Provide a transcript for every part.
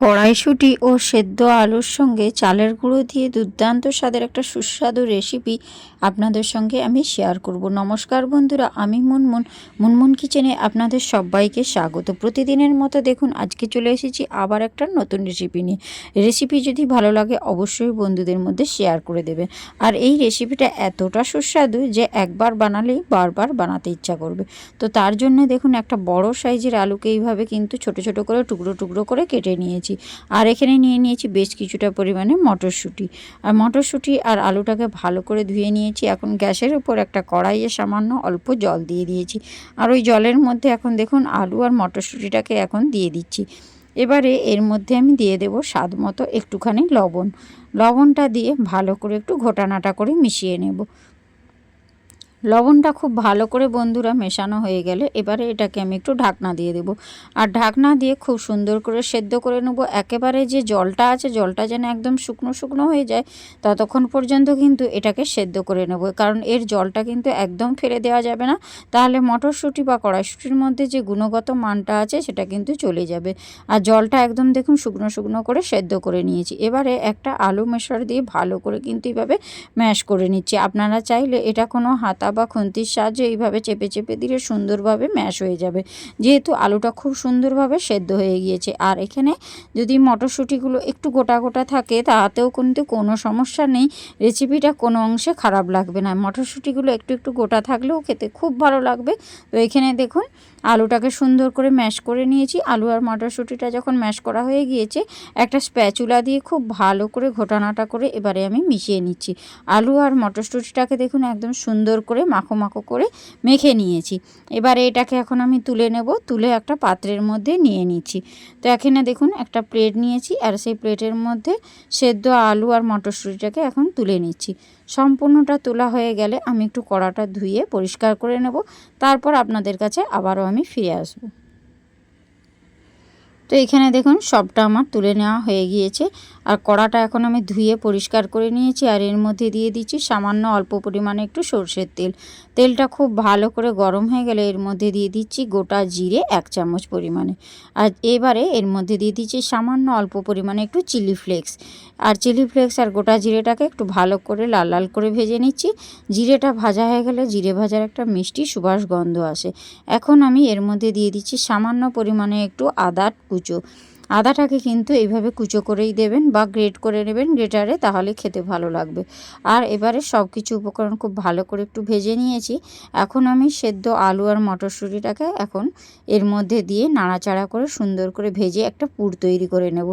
কড়াইশুঁটি ও সেদ্ধ আলুর সঙ্গে চালের গুঁড়ো দিয়ে দুর্দান্ত স্বাদের একটা সুস্বাদু রেসিপি আপনাদের সঙ্গে আমি শেয়ার করব। নমস্কার বন্ধুরা, আমি মুনমুন। মুনমুন কিচেনে আপনাদের সবাইকে স্বাগত। প্রতিদিনের মতো দেখুন, আজকে চলে এসেছি আবার একটা নতুন রেসিপি নিয়ে। রেসিপি যদি ভালো লাগে, অবশ্যই বন্ধুদের মধ্যে শেয়ার করে দেবেন। আর এই রেসিপিটা এতটা সুস্বাদু যে একবার বানালেই বারবার বানাতে ইচ্ছা করবে। তো তার জন্য দেখুন, একটা বড় সাইজের আলুকে এইভাবে কিন্তু ছোট ছোট করে টুকরো টুকরো করে কেটে নিয়েছি। আর এখানে নিয়ে নিয়েছি বেশ কিছুটা পরিমাণে মটরশুঁটি। আর মটরশুঁটি আর আলুটাকে ভালো করে ধুয়ে নিয়েছি। এখন গ্যাসের উপর একটা কড়াইয়ে সামান্য অল্প জল দিয়ে দিয়েছি। আর ওই জলের মধ্যে এখন দেখুন আলু আর মটরশুঁটিটাকে এখন দিয়ে দিচ্ছি। এবারে এর মধ্যে আমি দিয়ে দেব স্বাদ মতো একটুখানি লবণ। লবণটা দিয়ে ভালো করে একটু ঘোটানাটা করে মিশিয়ে নেব। লবণটা খুব ভালো করে বন্ধুরা মেশানো হয়ে গেলে এবারে এটাকে আমি একটু ঢাকনা দিয়ে দেব। আর ঢাকনা দিয়ে খুব সুন্দর করে সেদ্ধ করে নেব। একেবারে যে জলটা আছে, জলটা যেন একদম শুকনো শুকনো হয়ে যায়, ততক্ষণ পর্যন্ত কিন্তু এটাকে সেদ্ধ করে নেব। কারণ এর জলটা কিন্তু একদম ফেলে দেওয়া যাবে না। তাহলে মটরশুঁটি বা কড়াইশুঁটির মধ্যে যে গুণগত মানটা আছে, সেটা কিন্তু চলে যাবে। আর জলটা একদম দেখুন শুকনো শুকনো করে সেদ্ধ করে নিয়েছি। এবারে একটা আলু মেশার দিয়ে ভালো করে কিন্তু এইভাবে ম্যাশ করে নিচ্ছি। আপনারা চাইলে এটা কোনো হাতা বা খুন্তির সাহায্যে এইভাবে চেপে চেপে দিলে সুন্দরভাবে ম্যাশ হয়ে যাবে। যেহেতু আলুটা খুব সুন্দরভাবে সেদ্ধ হয়ে গিয়েছে। আর এখানে যদি মটরশুঁটিগুলো একটু গোটা গোটা থাকে, তাতেও কিন্তু কোনো সমস্যা নেই। রেসিপিটা কোনো অংশে খারাপ লাগবে না। মটরশুঁটিগুলো একটু একটু গোটা থাকলেও খেতে খুব ভালো লাগবে। তো এখানে দেখুন, আলুটাকে সুন্দর করে ম্যাশ করে নিয়েছি। আলু আর মটরশুঁটিটা যখন ম্যাশ করা হয়ে গিয়েছে, একটা স্প্যাচুলা দিয়ে খুব ভালো করে ঘোটানাটা করে এবারে আমি মিশিয়ে নিচ্ছি। আলু আর মটরশুঁটিটাকে দেখুন, একদম সুন্দর করে মাখো মাখো করে মেখে নিয়েছি। এবারে এটাকে এখন আমি তুলে নেব। তুলে একটা পাত্রের মধ্যে নিয়ে নিচ্ছি। তো এখানে দেখুন, একটা প্লেট নিয়েছি আর সেই প্লেটের মধ্যে সেদ্ধ আলু আর মটরশুঁটিটাকে এখন তুলে নিচ্ছি। সম্পূর্ণটা তোলা হয়ে গেলে আমি একটু কড়াটা ধুয়ে পরিষ্কার করে নেব। তারপর আপনাদের কাছে আবারও আমি ফিরে আসব। তো এখানে দেখুন, সবটা আমার তুলে নেওয়া হয়ে গিয়েছে। আর কড়াটা এখন আমি ধুয়ে পরিষ্কার করে নিয়েছি, আর এর মধ্যে দিয়ে দিচ্ছি সামান্য অল্প পরিমাণে একটু সর্ষের তেল। তেলটা খুব ভালো করে গরম হয়ে গেলে এর মধ্যে দিয়ে দিচ্ছি গোটা জিরে এক চামচ পরিমাণে। আর এবারে এর মধ্যে দিয়ে দিচ্ছি সামান্য অল্প পরিমাণে একটু চিলি ফ্লেক্স। আর চিলি ফ্লেক্স আর গোটা জিরেটাকে একটু ভালো করে লাল লাল করে ভেজে নিচ্ছি। জিরেটা ভাজা হয়ে গেলে জিরে ভাজার একটা মিষ্টি সুবাস গন্ধ আসে। এখন আমি এর মধ্যে দিয়ে দিচ্ছি সামান্য পরিমাণে একটু আদা কুচো আদাটাকে কিন্তু এইভাবে কুচো করেই দেবেন বা গ্রেট করে নেবেন গ্রেটারে, তাহলে খেতে ভালো লাগবে। আর এবারে সব কিছু উপকরণ খুব ভালো করে একটু ভেজে নিয়েছি। এখন আমি সেদ্ধ আলু আর মটরশুঁটিটাকে এখন এর মধ্যে দিয়ে নাড়াচাড়া করে সুন্দর করে ভেজে একটা পুর তৈরি করে নেব।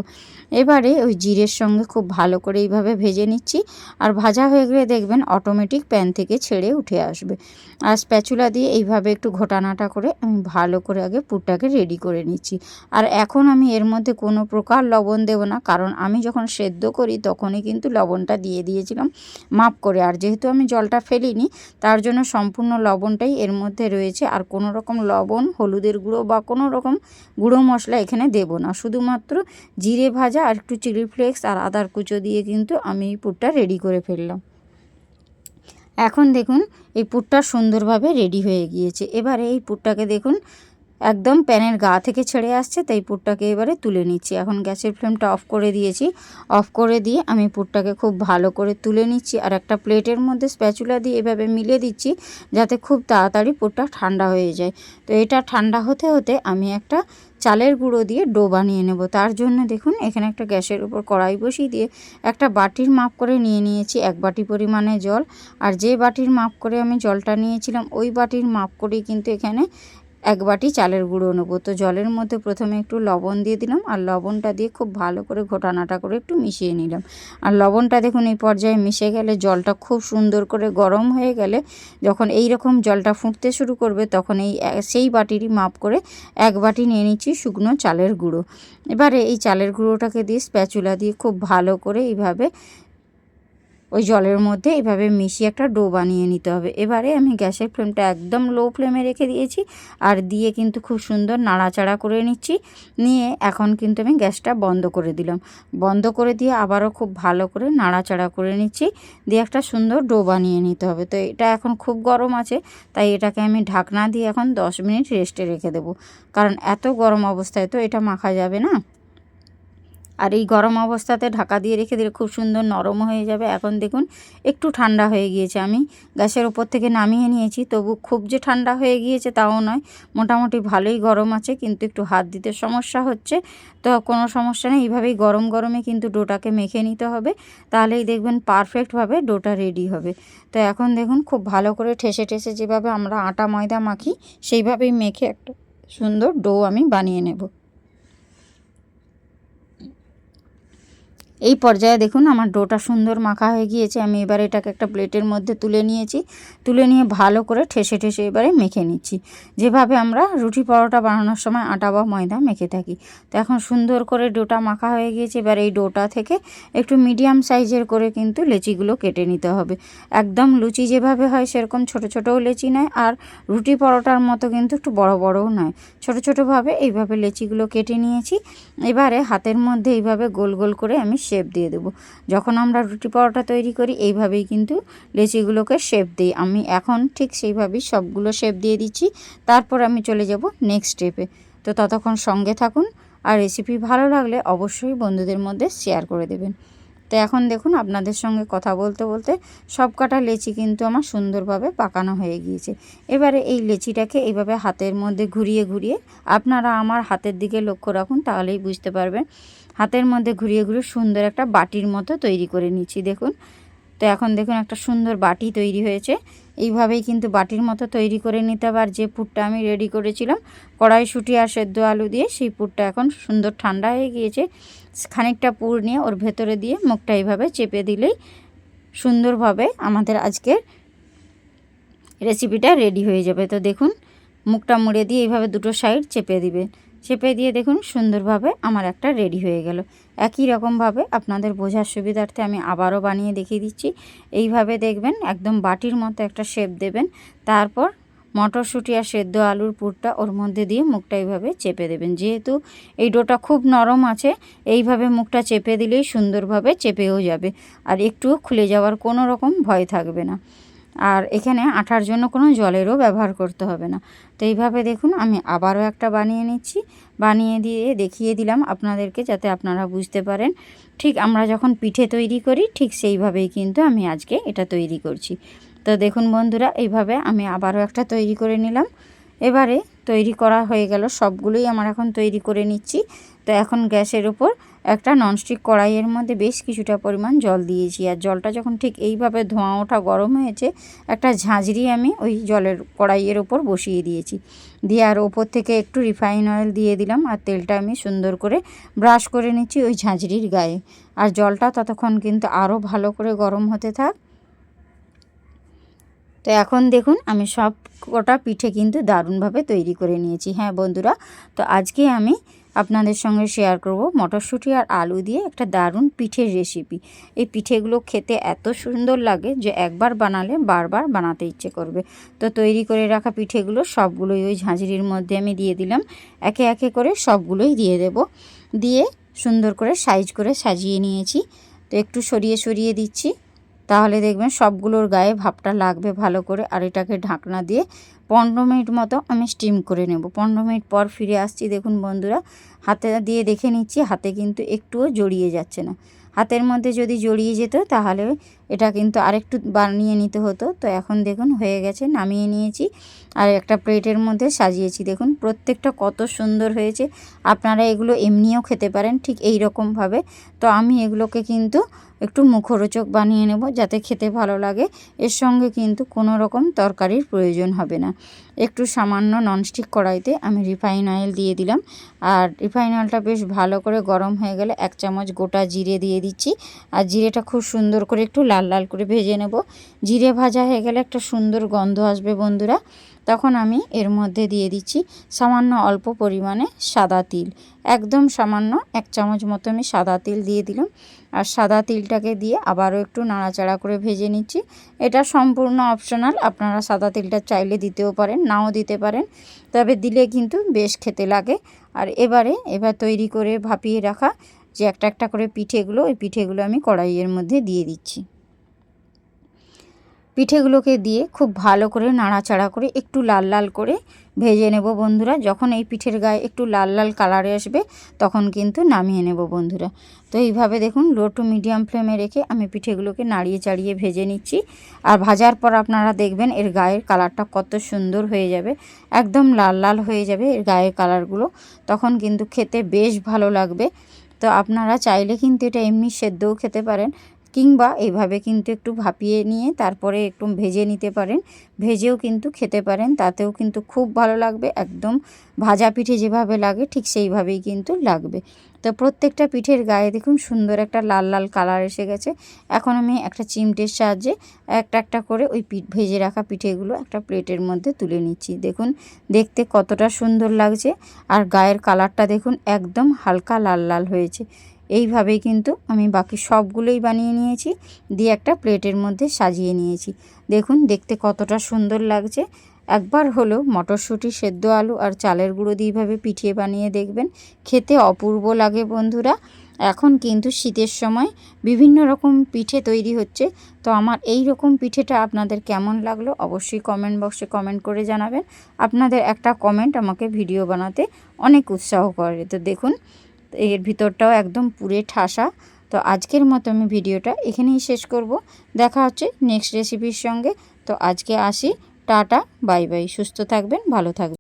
এবারে ওই জিরের সঙ্গে খুব ভালো করে এইভাবে ভেজে নিচ্ছি। আর ভাজা হয়ে গেলে দেখবেন অটোমেটিক প্যান থেকে ছেড়ে উঠে আসবে। আর স্প্যাচুলা দিয়ে এইভাবে একটু ঘোটানাটা করে আমি ভালো করে আগে পুরটাকে রেডি করে নিচ্ছি। আর এখন আমি এর মধ্যে কোনো প্রকার লবণ দেবো না। কারণ আমি যখন সেদ্ধ করি তখনই কিন্তু লবণটা দিয়ে দিয়েছিলাম। মাপ করে, আর যেহেতু আমি জলটা ফেলিনি, তার জন্য সম্পূর্ণ লবণটাই এর মধ্যে রয়েছে। আর কোনো রকম লবণ, হলুদের গুঁড়ো বা কোনো রকম গুঁড়ো মশলা এখানে দেবো না। শুধুমাত্র জিরে ভাজা আর একটু চিলি ফ্লেক্স আর আদার কুচো দিয়ে কিন্তু আমি এই পুরটা রেডি করে ফেললাম। এখন দেখুন, এই পুরটা সুন্দরভাবে রেডি হয়ে গিয়েছে। এবারে এই পুরটাকে দেখুন একদম প্যানের গা থেকে ছেড়ে আসছে, তাই পুরটাকে এবারে তুলে নিচ্ছি। এখন গ্যাসের ফ্লেমটা অফ করে দিয়েছি। অফ করে দিয়ে আমি পুরটাকে খুব ভালো করে তুলে নিচ্ছি আর একটা প্লেটের মধ্যে স্প্যাচুলা দিয়ে এভাবে মিলে দিচ্ছি যাতে খুব তাড়াতাড়ি পুরটা ঠান্ডা হয়ে যায়। তো এটা ঠান্ডা হতে হতে আমি একটা চালের গুঁড়ো দিয়ে ডো বানিয়ে নেব। তার জন্য দেখুন, এখানে একটা গ্যাসের উপর কড়াই বসিয়ে দিয়ে একটা বাটির মাপ করে নিয়ে নিয়েছি, এক বাটি পরিমাণে জল। আর যে বাটির মাপ করে আমি জলটা নিয়েছিলাম, ওই বাটির মাপ করেই কিন্তু এখানে এক বাটি চালের গুঁড়ো নেব। তো জলের মধ্যে প্রথমে একটু লবণ দিয়ে দিলাম আর লবণটা দিয়ে খুব ভালো করে ঘোটানাটা করে একটু মিশিয়ে নিলাম। আর লবণটা দেখুন এই পর্যায়ে মিশে গেলে জলটা খুব সুন্দর করে গরম হয়ে গেলে যখন এই রকম জলটা ফুটতে শুরু করবে তখন এই সেই বাটিরই মাপ করে এক বাটি নিয়ে নিচ্ছি শুকনো চালের গুঁড়ো। এবারে এই চালের গুঁড়োটাকে দিয়ে স্প্যাচুলা দিয়ে খুব ভালো করে এইভাবে ওই জলের মধ্যে এভাবে মিশিয়ে একটা ডো বানিয়ে নিতে হবে। এবারে আমি গ্যাসের ফ্লেমটা একদম লো ফ্লেমে রেখে দিয়েছি আর দিয়ে কিন্তু খুব সুন্দর নাড়াচাড়া করে নিচ্ছি। নিয়ে এখন কিন্তু আমি গ্যাসটা বন্ধ করে দিলাম। বন্ধ করে দিয়ে আবারও খুব ভালো করে নাড়াচাড়া করে নিচ্ছি। দিয়ে একটা সুন্দর ডো বানিয়ে নিতে হবে। তো এটা এখন খুব গরম আছে, তাই এটাকে আমি ঢাকনা দিয়ে এখন দশ মিনিট রেস্টে রেখে দেবো। কারণ এত গরম অবস্থায় তো এটা মাখা যাবে না। আর এই গরম অবস্থাতে ঢাকা দিয়ে রেখে দিলে খুব সুন্দর নরম হয়ে যাবে। এখন দেখুন, একটু ঠান্ডা হয়ে গিয়েছে। আমি গ্যাসের ওপর থেকে নামিয়ে নিয়েছি। তবু খুব যে ঠান্ডা হয়ে গিয়েছে তাও নয়, মোটামুটি ভালোই গরম আছে, কিন্তু একটু হাত দিতে সমস্যা হচ্ছে। তো কোনো সমস্যা নেই, এইভাবেই গরম গরমে কিন্তু ডোটাকে মেখে নিতে হবে। তাহলেই দেখবেন পারফেক্টভাবে ডোটা রেডি হবে। তো এখন দেখুন, খুব ভালো করে ঠেসে ঠেসে যেভাবে আমরা আটা ময়দা মাখি, সেইভাবেই মেখে একটা সুন্দর ডো আমি বানিয়ে নেব। এই পর্যায়ে দেখুন আমার ডোটা সুন্দর মাখা হয়ে গিয়েছে। আমি এবার এটাকে একটা প্লেটের মধ্যে তুলে নিয়েছি। তুলে নিয়ে ভালো করে ঠেসে ঠেসে এবারে মেখে নিচ্ছি। যেভাবে আমরা রুটি পরোটা বানানোর সময় আটা বা ময়দা মেখে থাকি। তো এখন সুন্দর করে ডোটা মাখা হয়ে গিয়েছে। এবার এই ডোটা থেকে একটু মিডিয়াম সাইজের করে কিন্তু লেচিগুলো কেটে নিতে হবে। একদম লুচি যেভাবে হয় সেরকম ছোট ছোটও লেচি নয় আর রুটি পরোটার মতো কিন্তু একটু বড় বড়ও নয়। ছোট ছোটোভাবে এইভাবে লেচিগুলো কেটে নিয়েছি। এবারে হাতের মধ্যে এইভাবে গোল গোল করে আমি শেপ দিয়ে দেবো। যখন আমরা রুটি পরোটা তৈরি করি, এইভাবেই কিন্তু লেচিগুলোকে শেপ দিই। আমি এখন ঠিক সেইভাবেই সবগুলো শেপ দিয়ে দিচ্ছি। তারপর আমি চলে যাব নেক্সট স্টেপে তো ততক্ষণ সঙ্গে থাকুন। আর রেসিপি ভালো লাগলে অবশ্যই বন্ধুদের মধ্যে শেয়ার করে দেবেন। তো এখন দেখুন আপনাদের সঙ্গে কথা বলতে বলতে সব কাটা লেচি কিন্তু আমার সুন্দরভাবে পাকানো হয়ে গিয়েছে। এবারে এই লেচিটাকে এইভাবে হাতের মধ্যে ঘুরিয়ে ঘুরিয়ে আপনারা আমার হাতের দিকে লক্ষ্য রাখুন তাহলেই বুঝতে পারবেন। হাতের মধ্যে ঘুরিয়ে ঘুরিয়ে সুন্দর একটা বাটির মতো তৈরি করে নিচ্ছি দেখুন। তো এখন দেখুন একটা সুন্দর বাটি তৈরি হয়েছে। এইভাবেই কিন্তু বাটির মতো তৈরি করে নিতে আর যে পুরটা আমি রেডি করেছিলাম, কড়াইশুঁটি আর সেদ্ধ আলু দিয়ে সেই পুরটা এখন সুন্দর ঠান্ডা হয়ে গিয়েছে। খানিকটা পুর নিয়ে ওর ভেতরে দিয়ে মুখটা এইভাবে চেপে দিলেই সুন্দরভাবে আমাদের আজকের রেসিপিটা রেডি হয়ে যাবে। তো দেখুন, মুখটা মুড়ে দিয়ে এইভাবে দুটো সাইড চেপে দিবে। চেপে দিয়ে দেখুন সুন্দরভাবে আমার একটা রেডি হয়ে গেল। একই রকমভাবে আপনাদের বোঝার সুবিধার্থে আমি আবারও বানিয়ে দেখিয়ে দিচ্ছি। এইভাবে দেখবেন একদম বাটির মতো একটা শেপ দেবেন। তারপর মটরশুঁটি আর সেদ্ধ আলুর পুরটা ওর মধ্যে দিয়ে মুখটা এইভাবে চেপে দেবেন। যেহেতু এই ডোটা খুব নরম আছে, এইভাবে মুখটা চেপে দিলেই সুন্দরভাবে চেপেও যাবে। আর একটু খুলে যাওয়ার কোনো রকম ভয় থাকবে না। আর এখানে আঠার জন্য কোনো জলেরও ব্যবহার করতে হবে না। তো এইভাবে দেখুন, আমি আবারও একটা বানিয়ে নিচ্ছি। বানিয়ে দিয়ে দেখিয়ে দিলাম আপনাদেরকে যাতে আপনারা বুঝতে পারেন। ঠিক আমরা যখন পিঠে তৈরি করি, ঠিক সেইভাবেই কিন্তু আমি আজকে এটা তৈরি করছি। তো দেখুন বন্ধুরা, এইভাবে আমি আবারও একটা তৈরি করে নিলাম। এবারে তৈরি করা হয়ে গেল সবগুলোই, আমার এখন তৈরি করে নিচ্ছি। তো এখন গ্যাসের উপর একটা ননস্টিক কড়াইয়ের মধ্যে বেশ কিছুটা পরিমাণ জল দিয়েছি। আর জলটা যখন ঠিক এইভাবে ধোঁয়া ওঠা গরম হয়েছে, একটা ঝাঁঝরি আমি ওই জলের কড়াইয়ের ওপর বসিয়ে দিয়েছি। দিয়ে আর ওপর থেকে একটু রিফাইন অয়েল দিয়ে দিলাম আর তেলটা আমি সুন্দর করে ব্রাশ করে নিচ্ছি ওই ঝাঁঝরির গায়ে। আর জলটা ততক্ষণ কিন্তু আরও ভালো করে গরম হতে থাক। তো এখন দেখুন, আমি সব কটা পিঠে কিন্তু দারুণভাবে তৈরি করে নিয়েছি। হ্যাঁ বন্ধুরা, তো আজকে আমি আপনাদের সঙ্গে শেয়ার করব মটরশুঁটি আর আলু দিয়ে একটা দারুণ পিঠের রেসিপি এই পিঠেগুলো খেতে এত সুন্দর লাগে যে একবার বানালে বারবার বানাতে ইচ্ছে করবে। তো তৈরি করে রাখা পিঠেগুলো সবগুলোই ওই ঝাঁঝরির মধ্যে আমি দিয়ে দিলাম। একে একে করে সবগুলোই দিয়ে দেব। দিয়ে সুন্দর করে সাইজ করে সাজিয়ে নিয়েছি। তো একটু সরিয়ে সরিয়ে দিচ্ছি। তাহলে দেখবেন সবগুলোর গায়ে ভাপটা লাগবে ভালো করে আর এটাকে ঢাকনা দিয়ে পনেরো মিনিট মতো আমি স্টিম করে নেব। পনেরো মিনিট পর ফিরে আসছি, দেখুন বন্ধুরা, হাতে দিয়ে দেখে নিচ্ছি, হাতে কিন্তু একটুও জড়িয়ে যাচ্ছে না। হাতের মধ্যে যদি জড়িয়ে যেত তাহলে এটা কিন্তু আরেকটু বানিয়ে নিতে হতো। তো এখন দেখুন হয়ে গেছে, নামিয়ে নিয়েছি। আর একটা প্লেটের মধ্যে সাজিয়েছি। দেখুন প্রত্যেকটা কত সুন্দর হয়েছে। আপনারা এগুলো এমনিও খেতে পারেন ঠিক এই রকমভাবে তো আমি এগুলোকে কিন্তু একটু মুখরোচক বানিয়ে নেব যাতে খেতে ভালো লাগে। এর সঙ্গে কিন্তু কোনো রকম তরকারির প্রয়োজন হবে না। একটু সামান্য ননস্টিক কড়াইতে আমি রিফাইন অয়েল দিয়ে দিলাম। আর রিফাইন অয়েলটা বেশ ভালো করে গরম হয়ে গেলে এক চামচ গোটা জিরে দিয়ে দিচ্ছি। আর জিরেটা খুব সুন্দর করে একটু লাল লাল করে ভেজে নেব। জিরে ভাজা হয়ে গেলে একটা সুন্দর গন্ধ আসবে বন্ধুরা। তখন আমি এর মধ্যে দিয়ে দিচ্ছি সামান্য অল্প পরিমাণে সাদা তিল। একদম সামান্য এক চামচ মতো আমি সাদা তিল দিয়ে দিলাম। আর সাদা তিলটাকে দিয়ে আবারও একটু নাড়াচাড়া করে ভেজে নিচ্ছি। এটা সম্পূর্ণ অপশনাল, আপনারা সাদা তিলটা চাইলে দিতেও পারেন, নাও দিতে পারেন। তবে দিলে কিন্তু বেশ খেতে লাগে। আর এবারে, এবার তৈরি করে ভাপিয়ে রাখা যে একটা একটা করে পিঠেগুলো, ওই পিঠেগুলো আমি কড়াইয়ের মধ্যে দিয়ে দিচ্ছি। পিঠেগুলোকে দিয়ে খুব ভালো করে নাড়াচাড়া করে একটু লাল লাল করে ভেজে নেব বন্ধুরা। যখন এই পিঠের গায়ে একটু লাল লাল কালারে আসবে, তখন কিন্তু নামিয়ে নেব বন্ধুরা। তো এইভাবে দেখুন লো টু মিডিয়াম ফ্লেমে রেখে আমি পিঠেগুলোকে নাড়িয়ে চাড়িয়ে ভেজে নিচ্ছি। আর ভাজার পর আপনারা দেখবেন এর গায়ের কালারটা কত সুন্দর হয়ে যাবে, একদম লাল লাল হয়ে যাবে এর গায়ের কালারগুলো তখন কিন্তু খেতে বেশ ভালো লাগবে। তো আপনারা চাইলে কিন্তু এটা এমনি সেদ্ধও খেতে পারেন। কিংবা এইভাবে কিন্তু একটু ভাপিয়ে নিয়ে তারপরে একটু ভেজে নিতে পারেন। ভেজেও কিন্তু খেতে পারেন, তাতেও কিন্তু খুব ভালো লাগবে। একদম ভাজা পিঠে যেভাবে লাগে ঠিক সেইভাবেই কিন্তু লাগবে। তো প্রত্যেকটা পিঠের গায়ে দেখুন সুন্দর একটা লাল লাল কালার এসে গেছে। এখন আমি একটা চিমটের সাহায্যে একটা একটা করে ওই পিঠ, ভেজে রাখা পিঠেগুলো একটা প্লেটের মধ্যে তুলে নিচ্ছি। দেখুন দেখতে কতটা সুন্দর লাগছে। আর গায়ের কালারটা দেখুন একদম হালকা লাল লাল হয়েছে। এইভাবেই কিন্তু আমি বাকি সবগুলোই বানিয়ে নিয়েছি, দিয়ে একটা প্লেটের মধ্যে সাজিয়ে নিয়েছি। দেখুন, দেখতে কতটা সুন্দর লাগছে। একবার হলো মটরশুঁটি, সেদ্ধ আলু আর চালের গুঁড়ো দিয়ে এইভাবে পিঠিয়ে বানিয়ে দেখবেন। খেতে অপূর্ব লাগে বন্ধুরা। এখন কিন্তু শীতের সময় বিভিন্ন রকম পিঠে তৈরি হচ্ছে। তো আমার এই রকম পিঠেটা আপনাদের কেমন লাগল অবশ্যই কমেন্ট বক্সে কমেন্ট করে জানাবেন। আপনাদের একটা কমেন্ট আমাকে ভিডিও বানাতে অনেক উৎসাহ করে। তো দেখুন এর ভিতরটাও একদম পুরে ঠাসা। তো আজকের মতো আমি ভিডিওটা এখানেই শেষ করব। দেখা হচ্ছে নেক্সট রেসিপির সঙ্গে। তো আজকে আসি। Tata, bye bye. সুস্থ থাকবেন, ভালো থাকবেন।